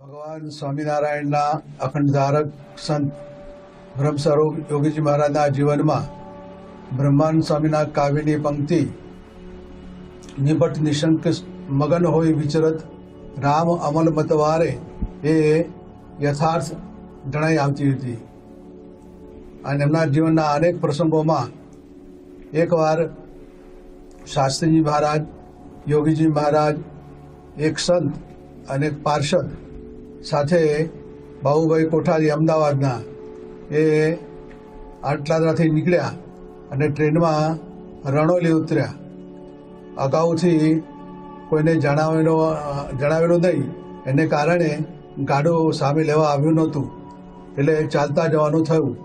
ભગવાન સ્વામિનારાયણના અખંડ ધારક સંત બ્રહ્મસ્વરૂપ યોગીજી મહારાજના જીવનમાં બ્રહ્માંડ સ્વામીના કાવ્યની પંક્તિ, નિબટ નિશંક મગન હોય વિચરત, રામ અમલ મતવારે, એ યથાર્થ જણાઈ આવતી હતી. અને એમના જીવનના અનેક પ્રસંગોમાં એકવાર શાસ્ત્રીજી મહારાજ, યોગીજી મહારાજ, એક સંત અને પાર્ષદ સાથે બાહુભાઈ કોઠારી અમદાવાદના એ આટલાદરાથી નીકળ્યા અને ટ્રેનમાં રણોલી ઉતર્યા. અગાઉથી કોઈને જણાવેલો, જણાવેલું નહીં. એને કારણે ગાડું સામે લેવા આવ્યું નહોતું. એટલે ચાલતા જવાનું થયું.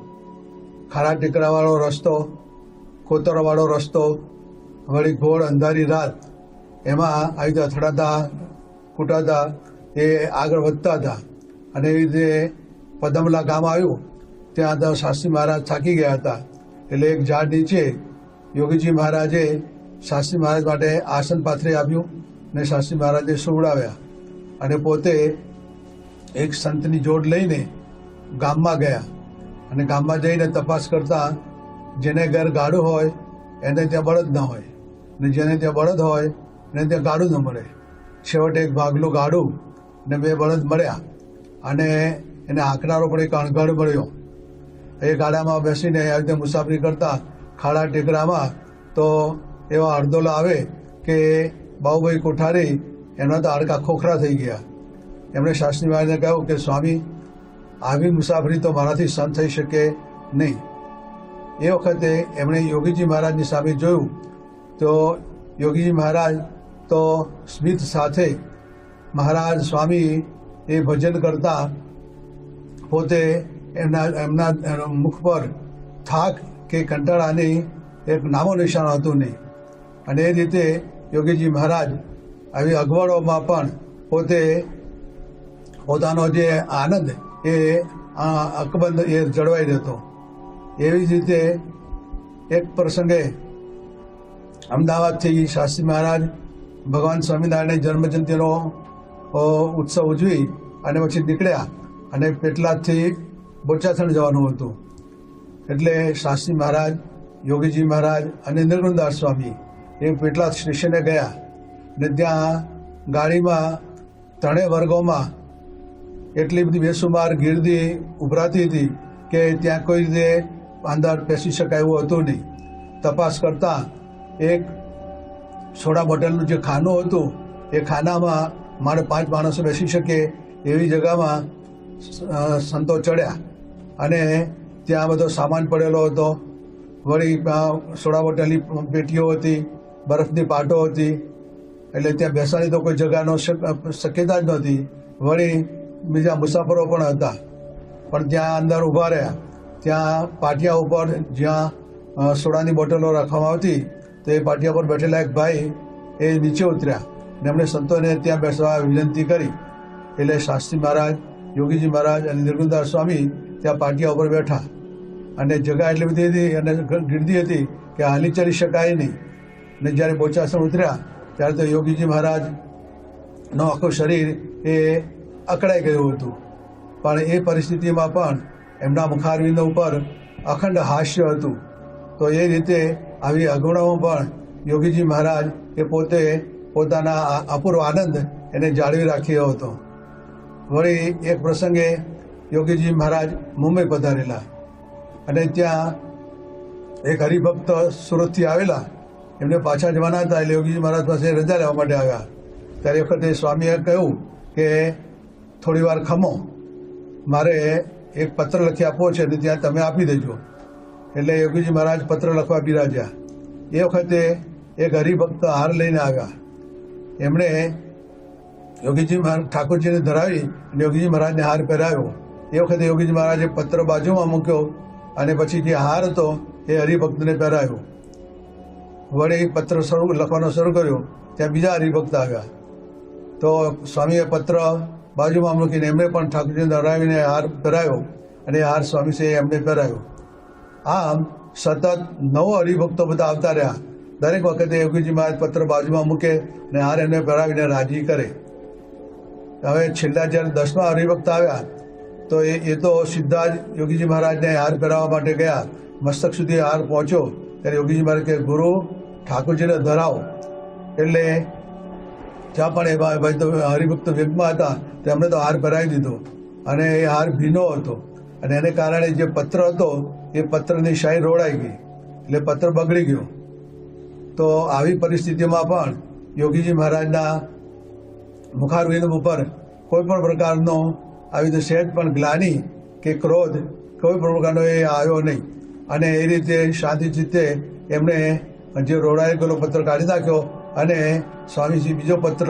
ખારા ટેકરાવાળો રસ્તો કોતરવાળો રસ્તો, વળી ઘોળ અંધારી રાત. એમાં આવી અથડાતા કૂટાતા એ આગળ વધતા હતા. અને એવી રીતે પદમલા ગામ આવ્યું. ત્યાં તો શાસ્ત્રી મહારાજ થાકી ગયા હતા. એટલે એક ઝાડ નીચે યોગીજી મહારાજે શાસ્ત્રી મહારાજ માટે આસન પાથરે આપ્યું ને શાસ્ત્રી મહારાજે સુવડાવ્યા. અને પોતે એક સંતની જોડ લઈને ગામમાં ગયા. અને ગામમાં જઈને તપાસ કરતા જેને ઘર ગાડું હોય, એને ત્યાં બળદ ન હોય. ને જેને ત્યાં બળદ હોય, એને ત્યાં ગાડું ન મળે. છેવટે એક ભાગલું ગાડું ને બે બળદ મળ્યા. અને એને આંકનારો પણ એક અણઘડ મળ્યો. એ ગાડામાં બેસીને આવી રીતે મુસાફરી કરતા ખાડા ટેકરામાં તો એવા અડધોલા આવે કે બાહુભાઈ કોઠારી એમના તો હાડકા ખોખરા થઈ ગયા. એમણે શાસ્ત્રી મહારાજને કહ્યું કે, સ્વામી, આવી મુસાફરી તો મારાથી સહન થઈ શકે નહીં. એ વખતે એમણે યોગીજી મહારાજની સામે જોયું. તો યોગીજી મહારાજ તો સ્મિત સાથે મહારાજ સ્વામી એ ભજન કરતા પોતે એમના એમના મુખ પર થાક કે કંટાળાની એક નામો નિશાન હતું નહીં. અને એ રીતે યોગીજી મહારાજ આવી અગવડોમાં પણ પોતે પોતાનો જે આનંદ એ અકબંધ એ જળવાઈ રહેતો. એવી જ રીતે એક પ્રસંગે અમદાવાદથી શાસ્ત્રી મહારાજ ભગવાન સ્વામિનારાયણની જન્મજયંતિનો ઉત્સવ ઉજવી અને પછી નીકળ્યા અને પેટલાદથી બોચાસણ જવાનું હતું. એટલે શાસ્ત્રી મહારાજ, યોગીજી મહારાજ અને નિર્ગુણદાસ સ્વામી એ પેટલાદ સ્ટેશને ગયા ને ત્યાં ગાડીમાં ત્રણેય વર્ગોમાં એટલી બધી બેસુમાર ગીર્દી ઉભરાતી હતી કે ત્યાં કોઈ રીતે અંદર બેસી શકાય એવું હતું નહીં. તપાસ કરતાં એક સોડા બોટલનું જે ખાનું હતું એ ખાનામાં મારે પાંચ માણસો બેસી શકે એવી જગામાં સંતો ચડ્યા. અને ત્યાં બધો સામાન પડેલો હતો. વળી સોડા બોટલની પેટીઓ હતી, બરફની પાટો હતી. એટલે ત્યાં બેસવાની તો કોઈ જગાનો શક્યતા જ નહોતી. વળી, બીજા મુસાફરો પણ હતા. પણ ત્યાં અંદર ઊભા રહ્યા. ત્યાં પાટિયા ઉપર જ્યાં સોડાની બોટલો રાખવામાં આવતી, તો એ પાટિયા પર બેઠેલા એક ભાઈ એ નીચે ઉતર્યા. ને એમણે સંતોને ત્યાં બેસવા વિનંતી કરી. એટલે શાસ્ત્રી મહારાજ, યોગીજી મહારાજ અને નિર્ગુણદાસ સ્વામી ત્યાં પાટિયા ઉપર બેઠા. અને જગા એટલી બધી હતી, અને ગીર્દી હતી કે હાલી ચડી શકાય નહીં. ને જ્યારે બોચાસણ ઉતર્યા, ત્યારે તો યોગીજી મહારાજનો આખું શરીર એ અકળાઈ ગયું હતું. પણ એ પરિસ્થિતિમાં પણ એમના મુખારવિંદ ઉપર અખંડ હાસ્ય હતું. તો એ રીતે આવી અગવડોમાં પણ યોગીજી મહારાજ એ પોતે પોતાના અપૂર્વ આનંદ એને જાળવી રાખ્યો હતો. વળી એક પ્રસંગે યોગીજી મહારાજ મુંબઈ પધારેલા અને ત્યાં એક હરિભક્ત સુરતથી આવેલા, એમને પાછા જવાના હતા એટલે યોગીજી મહારાજ પાસે રજા લેવા માટે આવ્યા. ત્યારે વખતે સ્વામીએ કહ્યું કે, થોડી વાર ખમો. મારે એક પત્ર લખી આપવો છે અને ત્યાં તમે આપી દેજો. એટલે યોગીજી મહારાજ પત્ર લખવા બિરાજ્યા. એ વખતે એક હરિભક્ત હાર લઈને આવ્યા. એમણે યોગીજી મહારાજ ઠાકોરજીને ધરાવી અને યોગીજી મહારાજને હાર પહેરાવ્યો. એ વખતે યોગીજી મહારાજે પત્ર બાજુમાં મૂક્યો અને પછી જે હાર હતો એ હરિભક્તને પહેરાવ્યો વળી પત્ર શરૂ, લખવાનો શરૂ કર્યો, ત્યાં બીજા હરિભક્ત આવ્યા. તો સ્વામીએ પત્ર બાજુમાં મૂકીને એમણે પણ ઠાકોરજીને ધરાવીને હાર પહેરાવ્યો અને હાર સ્વામી છે એમને પહેરાવ્યો આમ સતત નવો હરિભક્તો બધા આવતા રહ્યા. દરેક વખતે યોગીજી મહારાજ પત્ર બાજુમાં મૂકે અને હાર એને પહેરાવીને રાજી કરે. હવે છેલ્લા જ્યારે દસમા હરિભક્ત આવ્યા, તો એ એ તો સીધા જ યોગીજી મહારાજને હાર પહેરાવવા માટે ગયા. મસ્તક સુધી હાર પહોંચ્યો. ત્યારે યોગીજી મહારાજ કે, ગુરુ, ઠાકોરજીને ધરાવો. એટલે જ્યાં પણ એ ભાઈ તો હરિભક્ત વેગમાં હતા તેમણે તો હાર પહેરાવી દીધો. અને એ હાર ભીનો હતો. અને એને કારણે જે પત્ર હતો, એ પત્રની શાહી રોડાઈ ગઈ. એટલે પત્ર બગડી ગયો. તો આવી પરિસ્થિતિમાં પણ યોગીજી મહારાજના મુખારવિંદ ઉપર કોઈ પણ પ્રકારનો આવી રીતે સહેજ પણ ગ્લાની કે ક્રોધ કોઈ પણ પ્રકારનો એ આવ્યો નહીં. અને એ રીતે શાંતિ ચિત્તે એમણે જે રોડાએ ગયેલો પત્ર કાઢી નાખ્યો અને સ્વામીજી બીજો પત્ર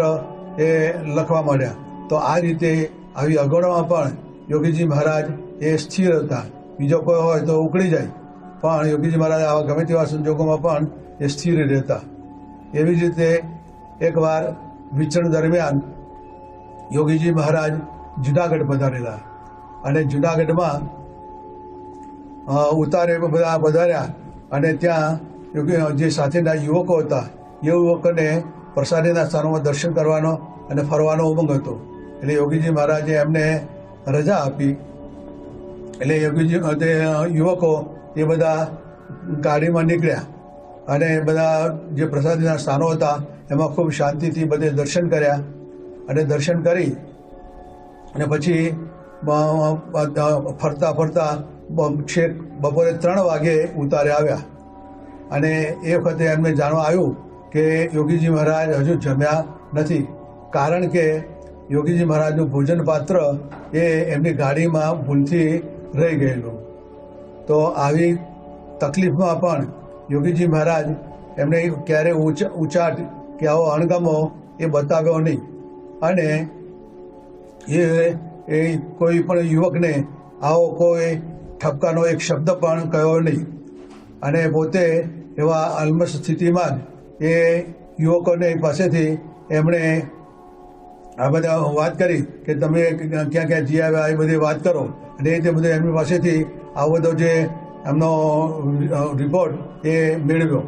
એ લખવા માંડ્યા. તો આ રીતે આવી અગવડમાં પણ યોગીજી મહારાજ એ સ્થિર હતા. બીજો કોઈ હોય તો ઉકળી જાય. પણ યોગીજી મહારાજ આવા ગમે તેવા સંજોગોમાં પણ એ સ્થિર રહેતા. એવી જ રીતે એકવાર વિચરણ દરમિયાન યોગીજી મહારાજ જુનાગઢ પધારેલા અને જુનાગઢમાં ઉતારે બધા પધાર્યા અને ત્યાં જે સાથેના યુવકો હતા, એ યુવકોને પ્રસાદીના સ્થાનોમાં દર્શન કરવાનો અને ફરવાનો ઉમંગ હતો. એટલે યોગીજી મહારાજે એમને રજા આપી. એટલે યોગીજી તે યુવકો એ બધા ગાડીમાં નીકળ્યા. અને બધા જે પ્રસાદીના સ્થાનો હતા, એમાં ખૂબ શાંતિથી બધે દર્શન કર્યા. અને દર્શન કરી અને પછી ફરતા ફરતા છેક બપોરે ત્રણ વાગે ઉતારે આવ્યા. અને એ વખતે એમને જાણવા આવ્યું કે યોગીજી મહારાજ હજુ જમ્યા નથી. કારણ કે યોગીજી મહારાજનું ભોજન પાત્ર એ એમની ગાડીમાં ભૂલથી રહી ગયેલું. તો આવી તકલીફમાં પણ યોગીજી મહારાજ, એમને ક્યારે ઉચાટ કે આવો અણગમો એ બતાવ્યો નહીં. અને એ એ કોઈ પણ યુવકને આવો કોઈ ઠપકાનો એક શબ્દ પણ કહ્યો નહીં. અને પોતે એવા અલ્મસ સ્થિતિમાં એ યુવકોને પાસેથી એમણે આ બધા વાત કરી કે તમે ક્યાં ક્યાં જી આવ્યા એ બધી વાત કરો. અને એ તે બધું એમની પાસેથી આ બધો જે એમનો રિપોર્ટ એ મેળવ્યો.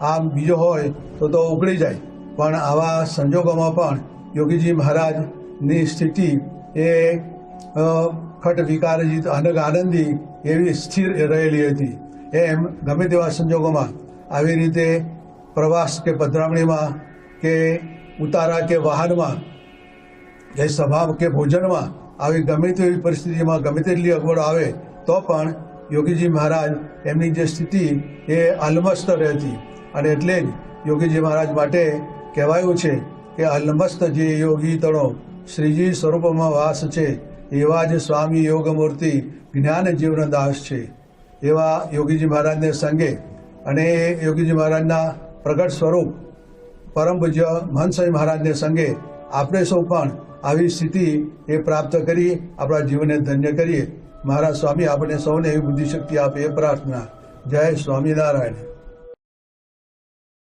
આમ બીજો હોય તો તો ઉકળી જાય. પણ આવા સંજોગોમાં પણ યોગીજી મહારાજની સ્થિતિ એ ખટ વિકારજીત અનગ આનંદી એવી સ્થિર રહેલી હતી. એમ ગમે તેવા સંજોગોમાં આવી રીતે પ્રવાસ કે પધરામણીમાં કે ઉતારા કે વાહનમાં કે સભા કે ભોજનમાં આવી ગમે તેવી પરિસ્થિતિમાં ગમે તેટલી અગવડ આવે તો પણ યોગીજી મહારાજ, એમની જે સ્થિતિ એ અલમસ્ત રહેતી અને એટલે જ યોગીજી મહારાજ માટે કહેવાયું છે કે અલમસ્ત જે યોગી તણો શ્રીજી સ્વરૂપમાં વાસ છે, એવા જ સ્વામી યોગમૂર્તિ જ્ઞાન જીવન દાસ છે. એવા યોગીજી મહારાજને સંગે અને યોગીજી મહારાજના પ્રગટ સ્વરૂપ પરમ પૂજ્ય મહંસય મહારાજને સંગે આપણે સૌ પણ આવી સ્થિતિ એ પ્રાપ્ત કરી, આપણા જીવનને ધન્ય કરીએ. મહારાજ સ્વામી આપણે સૌને એવી બુદ્ધિશક્તિ આપે એ પ્રાર્થના. જય સ્વામિનારાયણ.